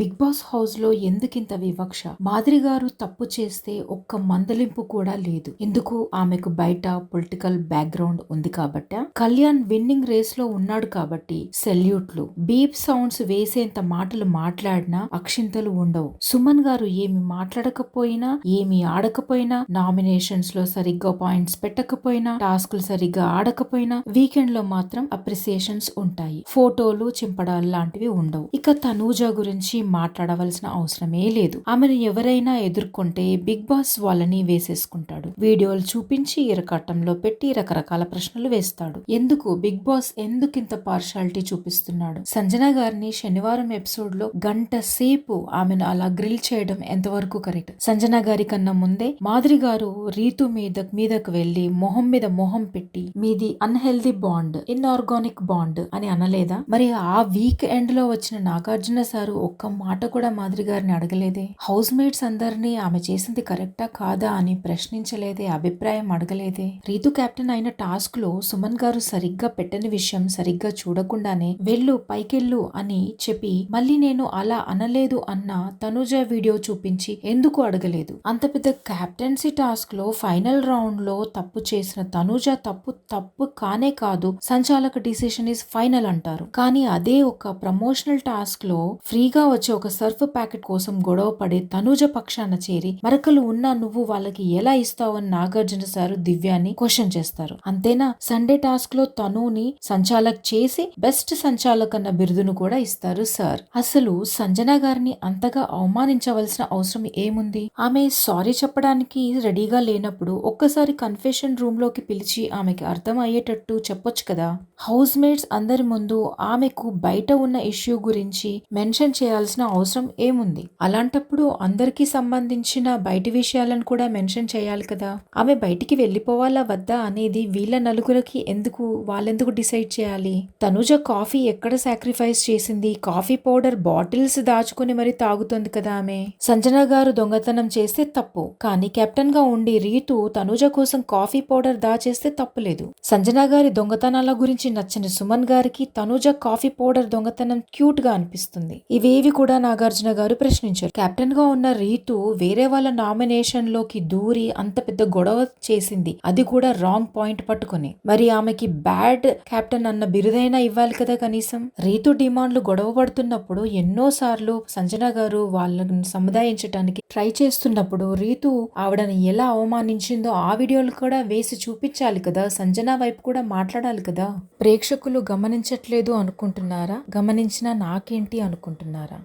Big boss హౌస్లో ఎందుకింత వివక్ష? మాదిరి గారు తప్పు చేస్తే ఒక్క మందలింపు కూడా లేదు. ఎందుకు? ఆమెకు బయట పొలిటికల్ బ్యాక్గ్రౌండ్ ఉంది కాబట్టి. కళ్యాణ్ విన్నింగ్ రేస్లో ఉన్నాడు కాబట్టి సెల్యూట్లు. బీప్ సౌండ్స్ వేసేంత మాటలు మాట్లాడినా అక్షింతలు ఉండవు. సుమన్ గారు ఏమి మాట్లాడకపోయినా ఏమి ఆడకపోయినా నామినేషన్స్లో సరిగ్గా పాయింట్స్ పెట్టకపోయినా టాస్కులు సరిగ్గా ఆడకపోయినా వీకెండ్లో మాత్రం అప్రిసియేషన్స్ ఉంటాయి. ఫోటోలు చింపడాలు లాంటివి ఉండవు. ఇక తనూజ గురించి మాట్లాడవలసిన అవసరమే లేదు. ఆమెను ఎవరైనా ఎదుర్కొంటే బిగ్ బాస్ వాళ్ళని వేసేసుకుంటాడు. వీడియోలు చూపించి ఇరకట్టంలో పెట్టి రకరకాల ప్రశ్నలు వేస్తాడు. ఎందుకు? బిగ్ బాస్ ఎందుకింత పార్షాలిటీ చూపిస్తున్నాడు? సంజన గారిని శనివారం ఎపిసోడ్లో గంట సేపు ఆమెను అలా గ్రిల్ చేయడం ఎంతవరకు కరెక్ట్ సంజన గారి కన్నా ముందే మాదిరి గారు రీతు మీద మీదకు వెళ్ళి మొహం మీద మొహం పెట్టి మీది అన్హెల్దీ బాండ్ ఇన్ఆర్గానిక్ బాండ్ అని అనలేదా? మరి ఆ వీక్ ఎండ్లో వచ్చిన నాగార్జున సారు ఒక్క మాట కూడా మాదిరి గారిని అడగలేదే. హౌస్ మేట్స్ అందరినీ ఆమె చేసింది కరెక్టా కాదా అని ప్రశ్నించలేదే అభిప్రాయం అడగలేదే. రీతు కెప్టెన్ అయిన టాస్క్లో సుమన్ గారు సరిగ్గా పెట్టని విషయం సరిగ్గా చూడకుండానే వెళ్ళు పైకెళ్ళు అని చెప్పి మళ్ళీ నేను అలా అనలేదు అన్న తనుజ వీడియో చూపించి ఎందుకు అడగలేదు? అంత పెద్ద క్యాప్టెన్సీ టాస్క్లో ఫైనల్ రౌండ్లో తప్పు చేసిన తనుజ తప్పు తప్పు కానే కాదు సంచాలక డిసిషన్ ఇస్ ఫైనల్ అంటారు. కానీ అదే ఒక ప్రమోషనల్ టాస్క్లో ఫ్రీగా వచ్చి ఒక సర్ఫ్ ప్యాకెట్ కోసం గొడవ పడే తనూజ పక్షాన చేరి మరకలు ఉన్నా నువ్వు వాళ్ళకి ఎలా ఇస్తావని నాగార్జున సారు దివ్యాని క్వశ్చన్ చేస్తారు. అంతేనా? సండే టాస్క్లో తనుని సంచాలక్ చేసి బెస్ట్ సంచాలక్ అన్న బిరుదును కూడా ఇస్తారు సార్. అసలు సంజన గారిని అంతగా అవమానించవలసిన అవసరం ఏముంది? ఆమె సారీ చెప్పడానికి రెడీగా లేనప్పుడు ఒక్కసారి కన్ఫెషన్ రూమ్లోకి పిలిచి ఆమెకి అర్థం అయ్యేటట్టు చెప్పొచ్చు కదా? హౌస్ మేట్స్ అందరి ముందు ఆమెకు బయట ఉన్న ఇష్యూ గురించి మెన్షన్ చేయాల్సి చేయాల్సిన అవసరం ఏముంది? అలాంటప్పుడు అందరికీ సంబంధించిన బయటి విషయాలను కూడా మెన్షన్ చేయాలి కదా? ఆమె బయటికి వెళ్ళిపోవాలా వద్దా అనేది వీళ్ళ నలుగురికి ఎందుకు వాళ్ళెందుకు డిసైడ్ చేయాలి? తనుజ కాఫీ ఎక్కడ సాక్రిఫైస్ చేసింది? కాఫీ పౌడర్ బాటిల్స్ దాచుకుని మరి తాగుతుంది కదా ఆమె. సంజన గారు దొంగతనం చేస్తే తప్పు. కానీ కెప్టెన్గా ఉండి రీతు తనుజ కోసం కాఫీ పౌడర్ దాచేస్తే తప్పులేదు. సంజన గారి దొంగతనాల గురించి నచ్చని సుమన్ గారికి తనుజ కాఫీ పౌడర్ దొంగతనం క్యూట్గా అనిపిస్తుంది. ఇవేవి కూడా నాగార్జున గారు ప్రశ్నించారు. కెప్టెన్గా ఉన్న రీతు వేరే వాళ్ళ నామినేషన్లోకి దూరి అంత పెద్ద గొడవ చేసింది. అది కూడా రాంగ్ పాయింట్ పట్టుకుని. మరి ఆమెకి బ్యాడ్ కెప్టెన్ అన్న బిరుదైనా ఇవ్వాలి కదా కనీసం? రీతు డిమాండ్లు గొడవ పడుతున్నప్పుడు ఎన్నో సార్లు సంజన గారు వాళ్ళను సముదాయించడానికి ట్రై చేస్తున్నప్పుడు రీతు ఆవిడని ఎలా అవమానించిందో ఆ వీడియోలు కూడా వేసి చూపించాలి కదా. సంజన వైపు కూడా మాట్లాడాలి కదా. ప్రేక్షకులు గమనించట్లేదు అనుకుంటున్నారా? గమనించినా నాకేంటి అనుకుంటున్నారా?